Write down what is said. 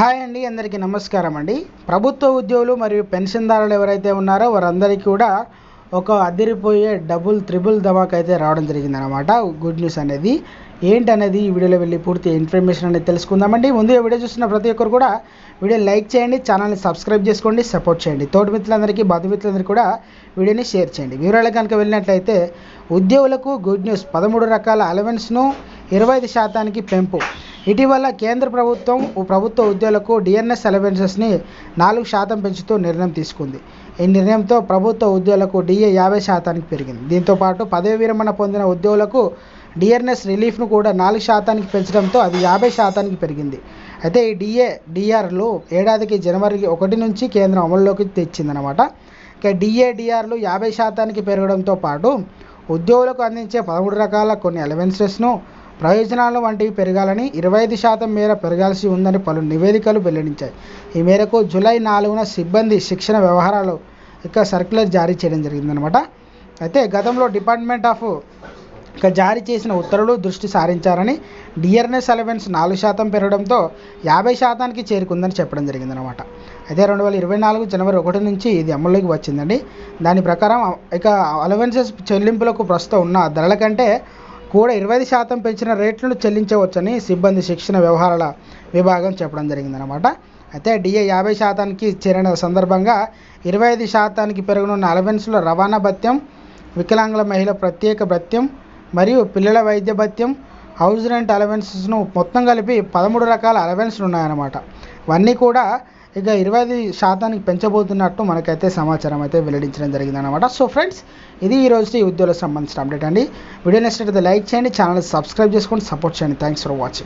Hi అండి అందరికీ నమస్కారం అండి. ప్రభుత్వ ఉద్యోగులు మరియు పెన్షన్దారులు ఎవరైతే ఉన్నారో వారందరికీ కూడా ఒక అదిరిపోయే డబుల్ త్రిబుల్ ధమాక్ అయితే రావడం జరిగిందనమాట గుడ్ న్యూస్ అనేది. ఏంటనేది ఈ వీడియోలో వెళ్ళి పూర్తి ఇన్ఫర్మేషన్ అనేది తెలుసుకుందామండి. ముందు వీడియో చూస్తున్న ప్రతి ఒక్కరు కూడా వీడియో లైక్ చేయండి ఛానల్ని సబ్స్క్రైబ్ చేసుకోండి సపోర్ట్ చేయండి. తోటి మిత్రులందరికీ బంధుమిత్రులందరికీ కూడా వీడియోని షేర్ చేయండి. వివరాలు కనుక వెళ్ళినట్లయితే ఉద్యోగులకు గుడ్ న్యూస్. పదమూడు రకాల అలవెన్స్ను ఇరవై ఐదు శాతానికి పెంపు. ఇటీవల కేంద్ర ప్రభుత్వం ప్రభుత్వ ఉద్యోగులకు డిఎన్ఎస్ అలవెన్సెస్ని నాలుగు శాతం పెంచుతూ నిర్ణయం తీసుకుంది. ఈ నిర్ణయంతో ప్రభుత్వ ఉద్యోగులకు డిఏ యాభై శాతానికి పెరిగింది. దీంతో పాటు పదవి విరమణ పొందిన ఉద్యోగులకు డిఆర్ఎస్ రిలీఫ్ను కూడా నాలుగు శాతానికి పెంచడంతో అది యాభై శాతానికి పెరిగింది. అయితే ఈ డిఏ డిఆర్లు ఏడాదికి జనవరి ఒకటి నుంచి కేంద్రం అమల్లోకి తెచ్చిందనమాట ఇక డిఏ డిఆర్లు యాభై శాతానికి పెరగడంతో పాటు ఉద్యోగులకు అందించే పదమూడు రకాల కొన్ని అలవెన్సెస్ను ప్రయోజనాలు వంటివి పెరగాలని ఇరవై ఐదు శాతం మేర పెరగాల్సి ఉందని పలు నివేదికలు వెల్లడించాయి. ఈ మేరకు జూలై నాలుగున సిబ్బంది శిక్షణ వ్యవహారాలు ఇక సర్క్యులర్ జారీ చేయడం జరిగిందనమాట అయితే గతంలో డిపార్ట్మెంట్ ఆఫ్ ఇక జారీ చేసిన ఉత్తర్వులు దృష్టి సారించారని డిఆర్ఎస్ అలవెన్స్ నాలుగు శాతం పెరగడంతో యాభై శాతానికి చేరుకుందని చెప్పడం జరిగిందనమాట అయితే రెండు వేల ఇరవై నాలుగు జనవరి ఒకటి నుంచి ఇది అమల్లోకి వచ్చిందండి. దాని ప్రకారం ఇక అలవెన్సెస్ చెల్లింపులకు ప్రస్తుతం ఉన్న ధరల కంటే కూడా ఇరవై శాతం పెంచిన రేట్లను చెల్లించవచ్చని సిబ్బంది శిక్షణ వ్యవహారాల విభాగం చెప్పడం జరిగిందనమాట అయితే డిఏ యాభై శాతానికి చేరిన సందర్భంగా ఇరవై ఐదు శాతానికి పెరగనున్న అలవెన్స్లో రవాణా భత్యం వికలాంగుల మహిళ ప్రత్యేక భత్యం మరియు పిల్లల వైద్య భత్యం హౌస్ రెంట్ అలవెన్సెస్ను మొత్తం కలిపి పదమూడు రకాల అలవెన్స్లు ఉన్నాయన్నమాట ఇవన్నీ కూడా ఇక ఇరవై ఐదు శాతానికి పెంచబోతున్నట్టు మనకైతే సమాచారం అయితే వెల్లడించడం జరిగిందనమాట సో ఫ్రెండ్స్ ఇది ఈ రోజు ఈ ఉద్యోగులకు సంబంధించిన అప్డేట్ అండి. వీడియో నచ్చినట్లయితే లైక్ చేయండి ఛానల్ సబ్స్క్రైబ్ చేసుకోండి సపోర్ట్ చేయండి. Thanks for watching.